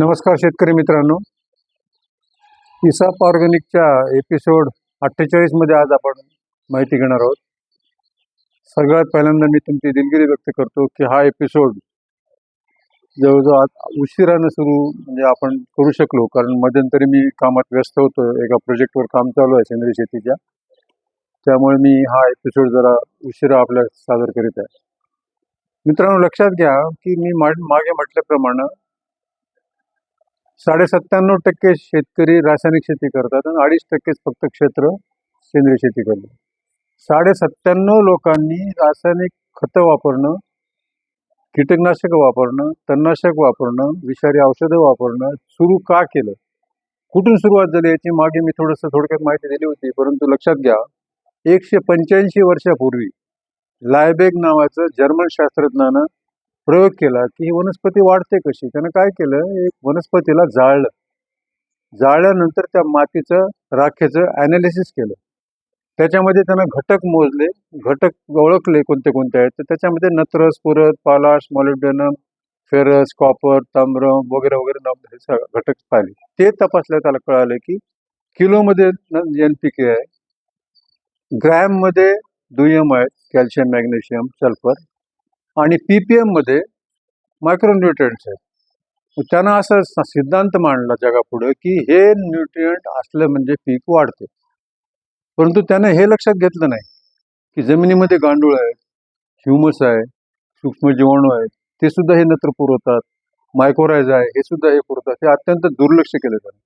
नमस्कार शेतकरी मित्रांनो. इसाप ऑर्गॅनिकच्या एपिसोड अठ्ठेचाळीसमध्ये आज आपण माहिती घेणार आहोत. सगळ्यात पहिल्यांदा मी तुमची दिलगिरी व्यक्त करतो की हा एपिसोड जवळजवळ आज उशिरानं सुरू म्हणजे आपण करू शकलो कारण मध्यंतरी मी कामात व्यस्त होतो एका प्रोजेक्टवर काम चालू आहे सेंद्रिय शेतीच्या. त्यामुळे मी हा एपिसोड जरा उशिरा आपल्या सादर करीत आहे. मित्रांनो लक्षात घ्या की मी मा- मागे म्हटल्याप्रमाणे साडे सत्त्याण्णव टक्के शेतकरी रासायनिक शेती करतात आणि अडीच टक्केच फक्त क्षेत्र सेंद्रिय शेती करतात. साडे सत्त्याण्णव लोकांनी रासायनिक खतं वापरणं कीटकनाशक वापरणं तणनाशक वापरणं विषारी औषधं वापरणं सुरू का केलं? कुठून सुरुवात झाली याची मागे मी थोडंसं थोडक्यात माहिती दिली होती परंतु लक्षात घ्या एकशे पंच्याऐंशी वर्षापूर्वी लायबेग नावाचं जर्मन शास्त्रज्ञानं प्रयोग केला की ही वनस्पती वाढते कशी? त्यानं काय केलं? एक वनस्पतीला जाळलं. जाळल्यानंतर त्या मातीचं राखेचं ॲनालिसिस केलं. त्याच्यामध्ये त्यानं घटक मोजले. घटक ओळखले कोणते कोणते आहेत? तर त्याच्यामध्ये नत्रस पुरत पालाश मॉलिब्डेनम फेरस कॉपर ताम्र वगैरे वगैरे नाव हे सगळं घटक पाहिले. ते तपासल्या त्याला कळालं की किलोमध्ये एन पी के आहे. ग्रॅममध्ये दुय्यम आहेत कॅल्शियम मॅग्नेशियम सल्फर. आणि पी पी एममध्ये मायक्रोन्युट्रिएंट्स आहेत. त्यांना असं सिद्धांत मांडला जगापुढे की हे न्यूट्रियंट असलं म्हणजे पीक वाढते. परंतु त्यानं हे लक्षात घेतलं नाही की जमिनीमध्ये गांडूळ आहे ह्युमस आहे सूक्ष्म जीवाणू आहेत ते सुद्धा हे नत्र पुरवतात मायक्रोरायझ आहे हे सुद्धा हे पुरवतात हे अत्यंत दुर्लक्ष केलं जातं.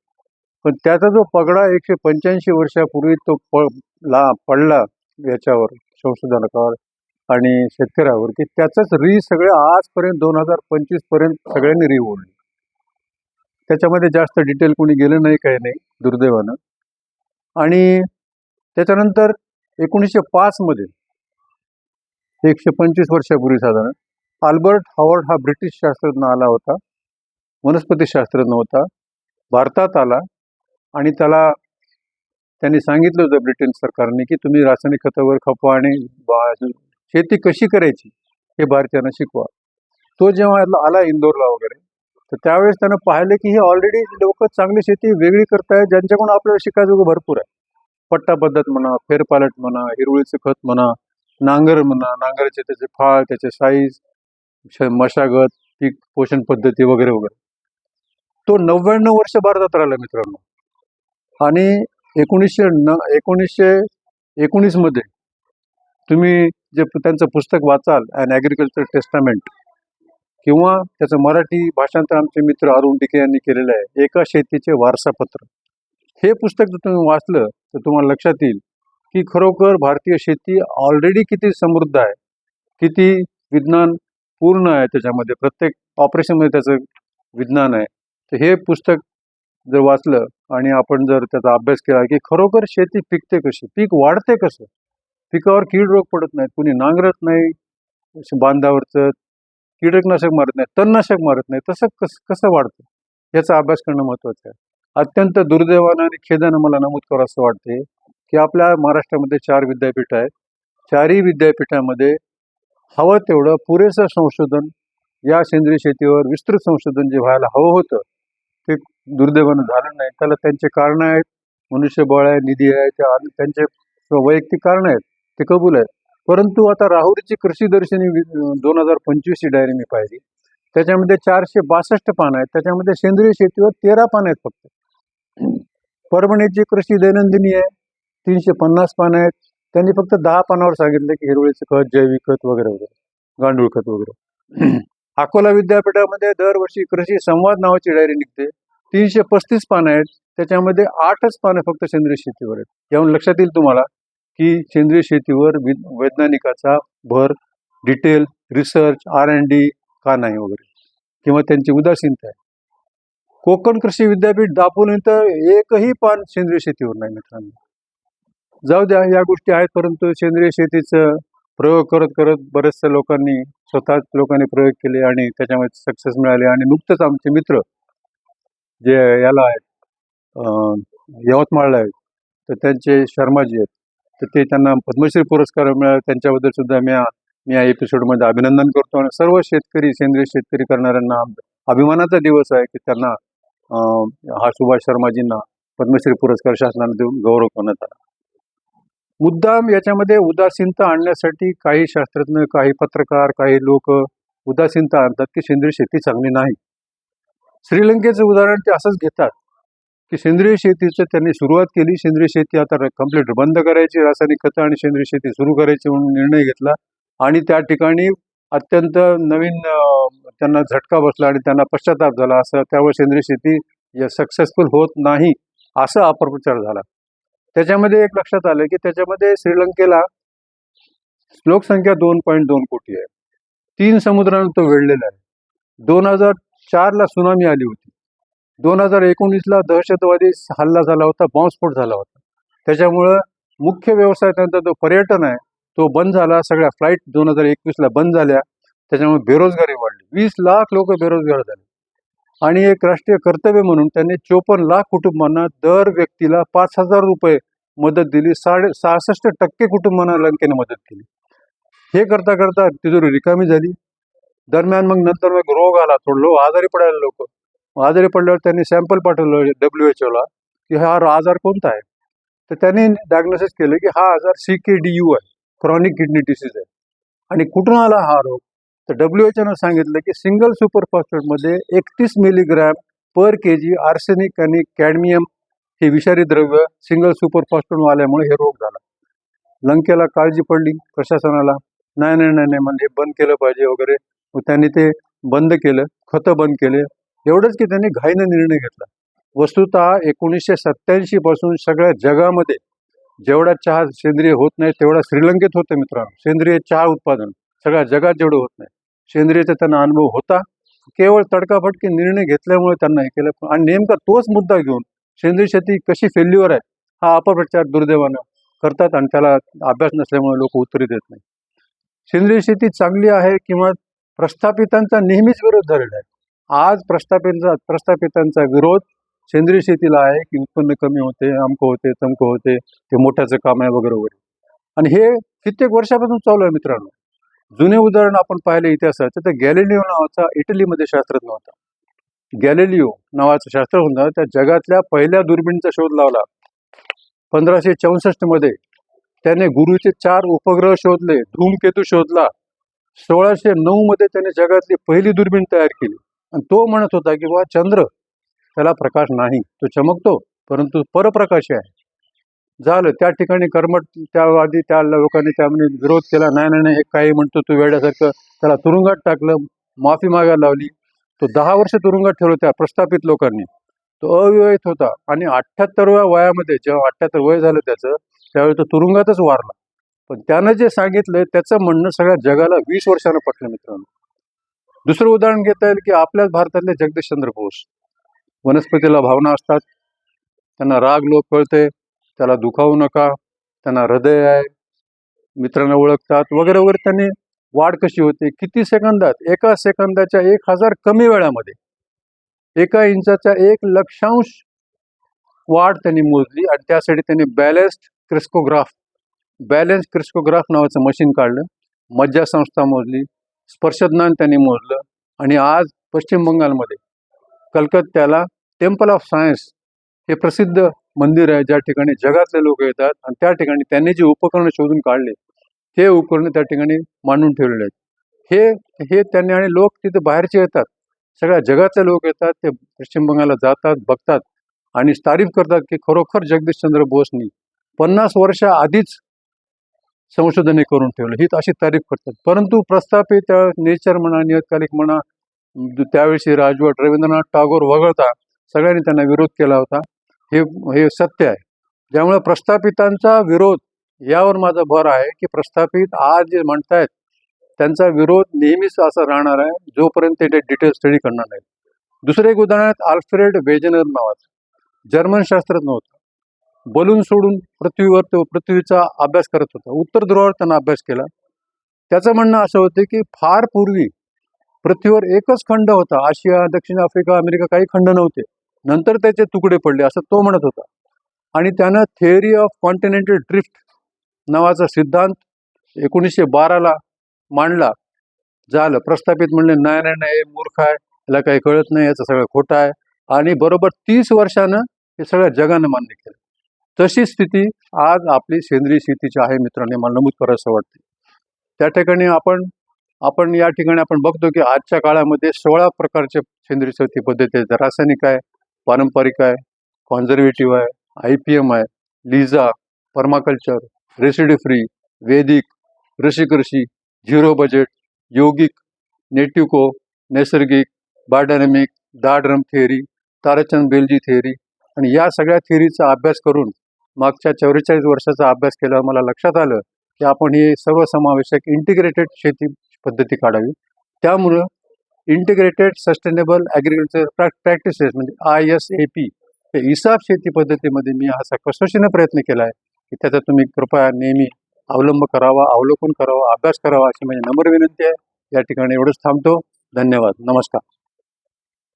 पण त्याचा जो पगडा एकशे पंच्याऐंशी वर्षापूर्वी तो प ला पडला याच्यावर संशोधकावर आणि शेतकऱ्यावर की त्याचंच री सगळे आजपर्यंत दोन हजार पंचवीसपर्यंत सगळ्यांनी री ओढली. त्याच्यामध्ये जास्त डिटेल कोणी गेलं नाही काही नाही दुर्दैवानं. आणि त्याच्यानंतर एकोणीसशे पाचमध्ये एकशे पंचवीस वर्षापूर्वी साधारण आल्बर्ट हॉवर्ड हा ब्रिटिश शास्त्रज्ञ आला होता वनस्पती शास्त्रज्ञ होता भारतात आला आणि त्याला त्यांनी सांगितलं होतं ब्रिटन सरकारने की तुम्ही रासायनिक खतावर खपवा आणि बा- शेती कशी करायची हे भारतीयांना शिकवा. तो जेव्हा आला- इंदोरला वगैरे तर त्यावेळेस त्यानं पाहिलं की हे ऑलरेडी लोक चांगली शेती वेगळी करतायत ज्यांच्याकडून आपल्याला शिकायचं भरपूर आहे. पट्टा पद्धत म्हणा फेरपालट म्हणा हिरवळीचं खत म्हणा नांगर म्हणा नांगराचे त्याचे फाळ त्याचे साईज श- मशागत पीक पोषण पद्धती वगैरे वगैरे. तो नव्याण्णव वर्ष भारतात राहिला मित्रांनो. आणि एकोणीसशे न एकोणीसशे एकोणीसमध्ये तुम्ही जे त्यांचं पुस्तक वाचाल अँड ॲग्रिकल्चर टेस्टामेंट किंवा त्याचं मराठी भाषांतर आमचे मित्र अरुण डिके यांनी केलेलं आहे एका शेतीचे वारसापत्र. हे पुस्तक जर तुम्ही वाचलं तर तुम्हाला लक्षात येईल की खरोखर भारतीय शेती ऑलरेडी किती समृद्ध आहे किती विज्ञान पूर्ण आहे त्याच्यामध्ये प्रत्येक ऑपरेशनमध्ये त्याचं विज्ञान आहे. तर हे पुस्तक जर वाचलं आणि आपण जर त्याचा अभ्यास केला की खरोखर शेती पिकते कशी पीक वाढते कसं पिकावर कीड रोग पडत नाहीत कुणी नांगरत नाही बांधावरचं कीटकनाशक मारत नाही तणनाशक मारत नाही तसं कस कसं वाढतं? याचा अभ्यास करणं महत्त्वाचं आहे. अत्यंत दुर्दैवानं आणि खेदानं मला नमूद करावं असं वाटते की आपल्या महाराष्ट्रामध्ये चार विद्यापीठ आहेत. चारही विद्यापीठामध्ये हवं तेवढं पुरेसं संशोधन या सेंद्रिय शेतीवर विस्तृत संशोधन जे व्हायला हवं होतं ते दुर्दैवानं झालं नाही. त्याला त्यांचे कारणं आहेत मनुष्यबळ आहे निधी आहे त्या आणि त्यांचे वैयक्तिक कारणं आहेत. ते कबूल आहे परंतु आता राहुरीची कृषी दर्शनी दोन हजार पंचवीस ची डायरी मी पाहिली. त्याच्यामध्ये चारशे बासष्ट पानं आहेत. त्याच्यामध्ये सेंद्रिय शेतीवर तेरा पानं आहेत फक्त. परभणीची कृषी दैनंदिनी आहे. तीनशे पन्नास पानं आहेत. त्यांनी फक्त दहा पानावर सांगितलं की हिरवळीचं खत जैविक खत वगैरे वगैरे. गांडूळ खत वगैरे. अकोला विद्यापीठामध्ये दरवर्षी कृषी संवाद नावाची डायरी निघते. तीनशे पस्तीस पानं आहेत. त्याच्यामध्ये आठच पानं फक्त सेंद्रिय शेतीवर आहेत. याहून लक्षात येईल तुम्हाला. की सेंद्रिय शेतीवर वि वैज्ञानिकाचा भर detail research R and D का नाही वगैरे. किंवा त्यांची उदासीनता आहे. कोकण कृषी विद्यापीठ दापोली तर एकही पान सेंद्रिय शेतीवर नाही मित्रांनो. जाऊ द्या या गोष्टी आहेत परंतु सेंद्रिय शेतीचं प्रयोग करत करत बरेचशा लोकांनी स्वतःच लोकांनी प्रयोग केले आणि त्याच्यामध्ये सक्सेस मिळाले. आणि नुकतंच आमचे मित्र जे याला आहेत यवतमाळला आहेत तर त्यांचे शर्माजी आहेत. तर ते त्यांना पद्मश्री पुरस्कार मिळाला. त्यांच्याबद्दल सुद्धा मी मी या एपिसोडमध्ये अभिनंदन करतो आणि सर्व शेतकरी सेंद्रिय शेतकरी करणाऱ्यांना अभिमानाचा दिवस आहे की त्यांना हा सुभाष शर्माजींना पद्मश्री पुरस्कार शासनाने देऊन गौरव करण्यात आला. मुद्दाम याच्यामध्ये उदासीनता आणण्यासाठी काही शास्त्रज्ञ काही पत्रकार काही लोक उदासीनता आणतात की सेंद्रिय शेती चांगली नाही. श्रीलंकेचं उदाहरण ते असंच घेतात. की सेंद्रिय शेतीचं त्यांनी सुरुवात केली. सेंद्रिय शेती आता कंप्लीट बंद करायची. रासायनिक खतं आणि सेंद्रिय शेती सुरू करायची म्हणून निर्णय घेतला. आणि त्या ठिकाणी अत्यंत नवीन त्यांना झटका बसला आणि त्यांना पश्चाताप झाला. असं त्यामुळे सेंद्रिय शेती सक्सेसफुल होत नाही असा अपप्रचार झाला. त्याच्यामध्ये एक लक्षात आलं की त्याच्यामध्ये श्रीलंकेला लोकसंख्या दोन पॉईंट दोन कोटी आहे. तीन समुद्रानं तो वेढलेला आहे. दोन हजार चारला सुनामी आली होती. दोन हजार एकोणीसला दहशतवादी हल्ला झाला होता बॉम्बस्फोट झाला होता. त्याच्यामुळं मुख्य व्यवसाय त्यांचा जो पर्यटन आहे तो बंद झाला. सगळ्या फ्लाईट दोन हजार एकवीसला बंद झाल्या. त्याच्यामुळे बेरोजगारी वाढली. वीस लाख लोक बेरोजगार झाले. आणि एक राष्ट्रीय कर्तव्य म्हणून त्यांनी चोपन्न लाख कुटुंबांना दर व्यक्तीला पाच हजार रुपये मदत दिली. साडे सहासष्ट टक्के कुटुंबांना लंकेने मदत केली. हे करता करता तिजोरी रिकामी झाली. दरम्यान मग नंतर मग रोग आला. थोडं लोक आजारी पडायला लोक. आजारी पडल्यावर त्यांनी सॅम्पल पाठवलं डब्ल्यू एच ओला की हा आजार कोणता आहे? तर त्यांनी डायग्नोसिस केलं की हा आजार सी के डी यू आहे क्रॉनिक किडनी डिसीज आहे. आणि कुठून आला हा रोग? तर डब्ल्यू एच ओनं सांगितलं की सिंगल सुपर फॉस्फेटमध्ये एकतीस milligram per K G arsenic आणि कॅडमियम हे विषारी द्रव्य सिंगल सुपर फॉस्फेट आल्यामुळे हे रोग झाला. लंकेला काळजी पडली प्रशासनाला. नाही नाही नाही नाही म्हणजे बंद केलं पाहिजे वगैरे. मग त्यांनी ते बंद केलं खतं बंद केले. एवढंच की त्यांनी घाईनं निर्णय घेतला. वस्तुतः एकोणीसशे सत्याऐंशी पासून सगळ्या जगामध्ये जेवढा चहा सेंद्रिय होत नाही तेवढा श्रीलंकेत होतं मित्रांनो. सेंद्रिय चहा उत्पादन. सगळ्या जगात जेवढं होत नाही. सेंद्रियचा त्यांना अनुभव होता. केवळ तडकाफटकी निर्णय घेतल्यामुळे त्यांना हे केलं. आणि नेमका तोच मुद्दा घेऊन सेंद्रिय शेती कशी फेल्युअर आहे हा अपप्रचार दुर्दैवानं करतात आणि त्याला अभ्यास नसल्यामुळे लोक उत्तरे देत नाही सेंद्रिय शेती चांगली आहे किंवा प्रस्थापितांचा नेहमीच विरोध झालेला आहे? आज प्रस्थापितांचा प्रस्थापितांचा विरोध सेंद्रिय शेतीला आहे की उत्पन्न कमी होते अमकं होते तमकं होते ते मोठ्याचं काम आहे वगैरे वगैरे. आणि हे कित्येक वर्षापासून चालू आहे मित्रांनो. जुने उदाहरण आपण पाहिले इतिहासाचं तर गॅलिलिओ नावाचा इटलीमध्ये शास्त्रज्ञ होता. गॅलिलिओ नावाचा शास्त्रज्ञ होता त्या जगातल्या पहिल्या दुर्बिणीचा शोध लावला. पंधराशे चौसष्टमध्ये त्याने गुरुचे चार उपग्रह शोधले धूमकेतू शोधला. सोळाशे नऊ मध्ये त्याने जगातली पहिली दुर्बीण तयार केली. आणि तो म्हणत होता की बा चंद्र त्याला प्रकाश नाही तो चमकतो परंतु परप्रकाशी आहे. झालं त्या ठिकाणी कर्मट त्या आधी त्या लोकांनी त्यामध्ये विरोध केला. नाही नाही नाही हे काही म्हणतो तू वेड्यासारखं. त्याला तुरुंगात टाकलं माफी मागायला लावली. तो दहा वर्ष तुरुंगात ठेवलं त्या प्रस्थापित लोकांनी. तो अविवाहित होता. आणि अठ्ठ्याहत्तरव्या वयामध्ये जेव्हा अठ्ठ्याहत्तर वय झालं त्याचं त्यावेळी तो तुरुंगातच वारला. पण त्यानं जे सांगितलं त्याचं म्हणणं सगळ्या जगाला वीस वर्षानं पटलं मित्रांनो. दुसरं उदाहरण घेता येईल की आपल्याच भारतातले जगदीशचंद्र बोस. वनस्पतीला भावना असतात. त्यांना राग लोक कळते. त्याला दुखावू नका. त्यांना हृदय आहे. मित्रांना ओळखतात. वगैरे वगैरे त्यांनी वाढ कशी होते? किती सेकंदात? एका सेकंदाच्या एक हजार कमी वेळामध्ये. एका इंचाच्या एक लक्षांश वाढ त्यांनी मोजली आणि त्यासाठी त्यांनी बॅलेन्स्ड क्रिस्कोग्राफ बॅलेन्स क्रिस्कोग्राफ नावाचं मशीन काढलं. मज्जा संस्था मोजली. स्पर्शज्ञान त्यांनी मोजलं. आणि आज पश्चिम बंगालमध्ये कलकत्त्याला टेम्पल ऑफ सायन्स हे प्रसिद्ध मंदिर आहे. ज्या ठिकाणी जगातले लोक येतात आणि त्या ठिकाणी त्यांनी जे उपकरणं शोधून काढले ते उपकरणं त्या ठिकाणी मांडून ठेवलेले आहेत. हे हे त्यांनी आणि लोक तिथे बाहेरचे येतात. सगळ्या जगातले लोक येतात ते पश्चिम बंगालला जातात बघतात आणि तारीफ करतात की खरोखर जगदीशचंद्र बोसनी पन्नास वर्षा आधीच संशोधने करून ठेवलं. ही अशी तारीफ करतात परंतु प्रस्थापित नेचर म्हणा नियतकालिक म्हणा त्यावेळी राजवट रवींद्रनाथ टागोर वगळता सगळ्यांनी त्यांना विरोध केला होता. हे हे सत्य आहे. ज्यामुळे प्रस्थापितांचा विरोध यावर माझा भर आहे की प्रस्थापित आज जे म्हणतायत त्यांचा विरोध नेहमीच असा राहणार आहे जोपर्यंत ते डिटेल स्टडी करणार नाहीत. दुसरं एक उदाहरण आहे आल्फ्रेड वेजनर नावाचं. जर्मन शास्त्रज्ञ होतं. बलून सोडून पृथ्वीवर तो पृथ्वीचा अभ्यास करत होता. उत्तर ध्रुवावर त्यांना अभ्यास केला. त्याचं म्हणणं असं होतं की फार पूर्वी पृथ्वीवर एकच खंड होता. आशिया दक्षिण आफ्रिका अमेरिका काही खंड नव्हते. नंतर त्याचे तुकडे पडले असं तो म्हणत होता. आणि त्यानं थेअरी ऑफ कॉन्टिनेंटल ड्रिफ्ट नावाचा सिद्धांत एकोणीसशे बाराला मांडला. झालं. प्रस्थापित म्हणले नाही नाही नाही मूर्ख आहे. याला काही कळत नाही. याचं सगळं खोटं आहे. आणि बरोबर तीस वर्षानं हे सगळं जगानं मान्य केलं. तशी स्थिती आज आपली सेंद्रिय शेतीची आहे मित्रांनी मला नमूद करावंसं वाटते त्या ठिकाणी आपण आपण या ठिकाणी आपण बघतो की आजच्या काळामध्ये सोळा प्रकारचे सेंद्रिय शेती पद्धती आहेत. रासायनिक आहे पारंपरिक आहे कॉन्झर्वेटिव्ह आहे आय पी एम आहे लिझा पर्माकल्चर रेसिडी फ्री वेदिक ऋषिकृषी झिरो बजेट योगिक नेटिवको नैसर्गिक बायोडायनॅमिक दाड्रम थेअरी ताराचंद बेलजी थेअरी आणि या सगळ्या थिअरीचा अभ्यास करून मागच्या चौवेचाळीस वर्षाचा अभ्यास केल्यावर मला लक्षात आलं की आपण ही सर्वसमावेशक इंटिग्रेटेड शेती पद्धती काढावी. त्यामुळं इंटिग्रेटेड सस्टेनेबल ॲग्रिकल्चर प्रॅक्टिसेस म्हणजे आय एस ए पी हे इसाफ शेती पद्धतीमध्ये मी असा कसोशीनं प्रयत्न केला आहे की त्याचा तुम्ही कृपया नेहमी अवलंब करावा अवलोकन करावा अभ्यास करावा अशी माझी नम्र विनंती आहे. या ठिकाणी एवढंच थांबतो. धन्यवाद. नमस्कार.